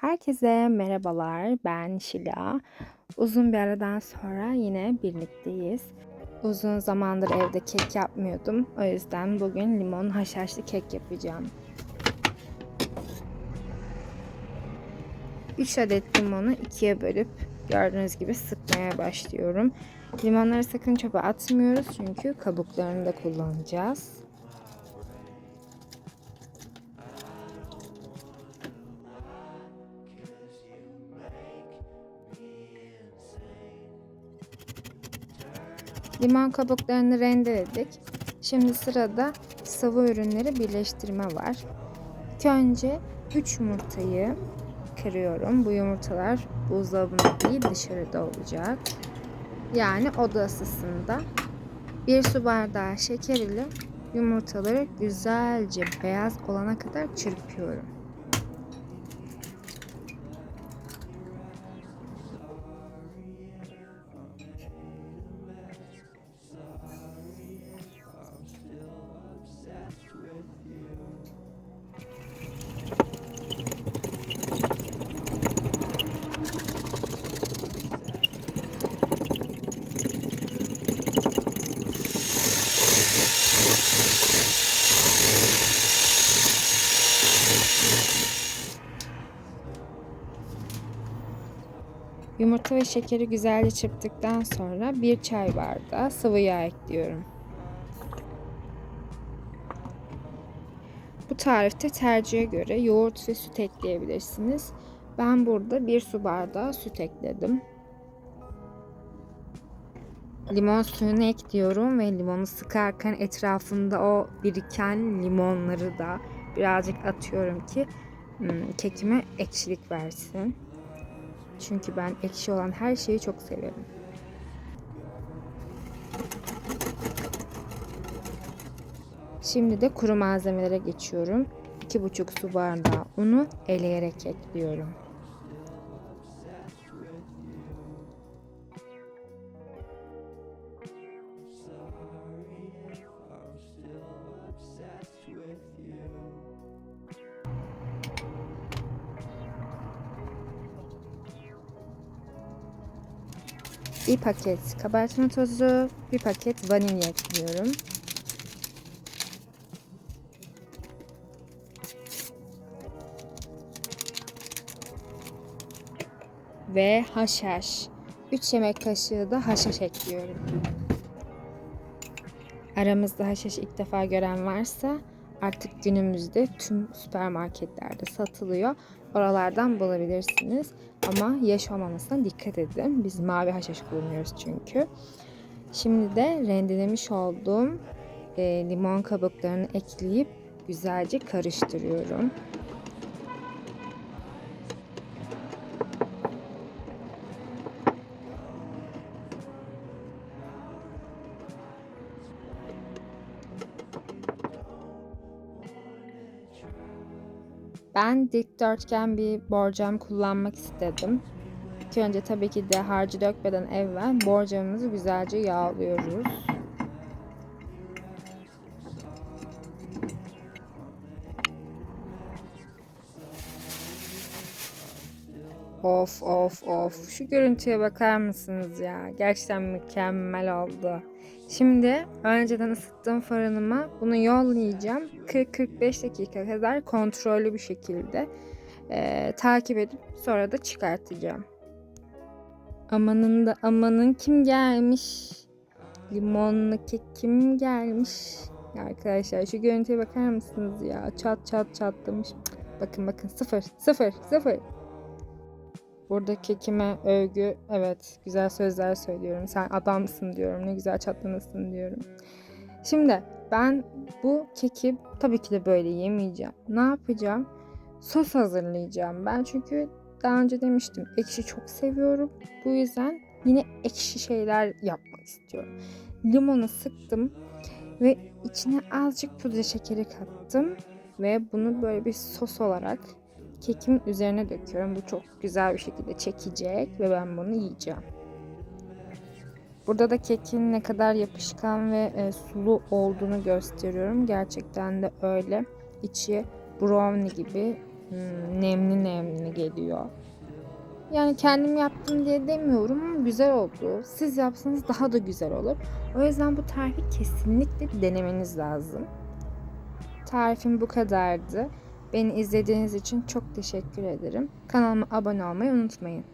Herkese merhabalar. Ben Şila. Uzun bir aradan sonra yine birlikteyiz. Uzun zamandır evde kek yapmıyordum. O yüzden bugün limon haşhaşlı kek yapacağım. 3 adet limonu ikiye bölüp gördüğünüz gibi sıkmaya başlıyorum. Limonları sakın çöpe atmıyoruz çünkü kabuklarını da kullanacağız. Limon kabuklarını rendeledik. Şimdi sırada sıvı ürünleri birleştirme var. İlk önce 3 yumurtayı kırıyorum. Bu yumurtalar buzdolabında değil dışarıda olacak. Yani oda ısısında. Bir su bardağı şeker ile yumurtaları güzelce beyaz olana kadar çırpıyorum. Yumurta ve şekeri güzelce çırptıktan sonra bir çay bardağı sıvı yağ ekliyorum. Bu tarifte tercihe göre yoğurt ve süt ekleyebilirsiniz. Ben burada bir su bardağı süt ekledim. Limon suyunu ekliyorum ve limonu sıkarken etrafında o biriken limonları da birazcık atıyorum ki hmm, kekime ekşilik versin. Çünkü ben ekşi olan her şeyi çok severim. Şimdi de kuru malzemelere geçiyorum. 2,5 su bardağı unu eleyerek ekliyorum. Bir paket kabartma tozu, bir paket vanilya ekliyorum. Ve haşhaş. 3 yemek kaşığı da haşhaş ekliyorum. Aramızda haşhaş ilk defa gören varsa artık günümüzde tüm süpermarketlerde satılıyor. Oralardan bulabilirsiniz. Ama yaş olmamasına dikkat edin. Biz mavi haşhaş kullanıyoruz çünkü. Şimdi de rendelemiş olduğum e, limon kabuklarını ekleyip güzelce karıştırıyorum. Ben dikdörtgen bir borcam kullanmak istedim. İlk önce tabii ki de harcı dökmeden evvel borcamımızı güzelce yağlıyoruz. Of of of. Şu görüntüye bakar mısınız ya? Gerçekten mükemmel oldu. Şimdi önceden ısıttığım fırınıma bunu yollayacağım. 40-45 dakika kadar kontrollü bir şekilde e, takip edip sonra da çıkartacağım. Amanın da amanın kim gelmiş? Limonlu kek kim gelmiş? Arkadaşlar şu görüntüye bakar mısınız ya? Çat çat çatlamış. Bakın bakın sıfır sıfır sıfır. Burada kekime övgü, evet güzel sözler söylüyorum. Sen adamsın diyorum, ne güzel çatlamışsın diyorum. Şimdi ben bu keki tabii ki de böyle yemeyeceğim. Ne yapacağım? Sos hazırlayacağım. Ben çünkü daha önce demiştim ekşi çok seviyorum. Bu yüzden yine ekşi şeyler yapmak istiyorum. Limonu sıktım ve içine azıcık pudra şekeri kattım ve bunu böyle bir sos olarak kekimin üzerine döküyorum. Bu çok güzel bir şekilde çekecek ve ben bunu yiyeceğim. Burada da kekin ne kadar yapışkan ve e, sulu olduğunu gösteriyorum. Gerçekten de öyle. İçi brownie gibi hmm, nemli nemli geliyor. Yani kendim yaptım diye demiyorum ama güzel oldu. Siz yapsanız daha da güzel olur. O yüzden bu tarifi kesinlikle denemeniz lazım. Tarifim bu kadardı. Beni izlediğiniz için çok teşekkür ederim. Kanalıma abone olmayı unutmayın.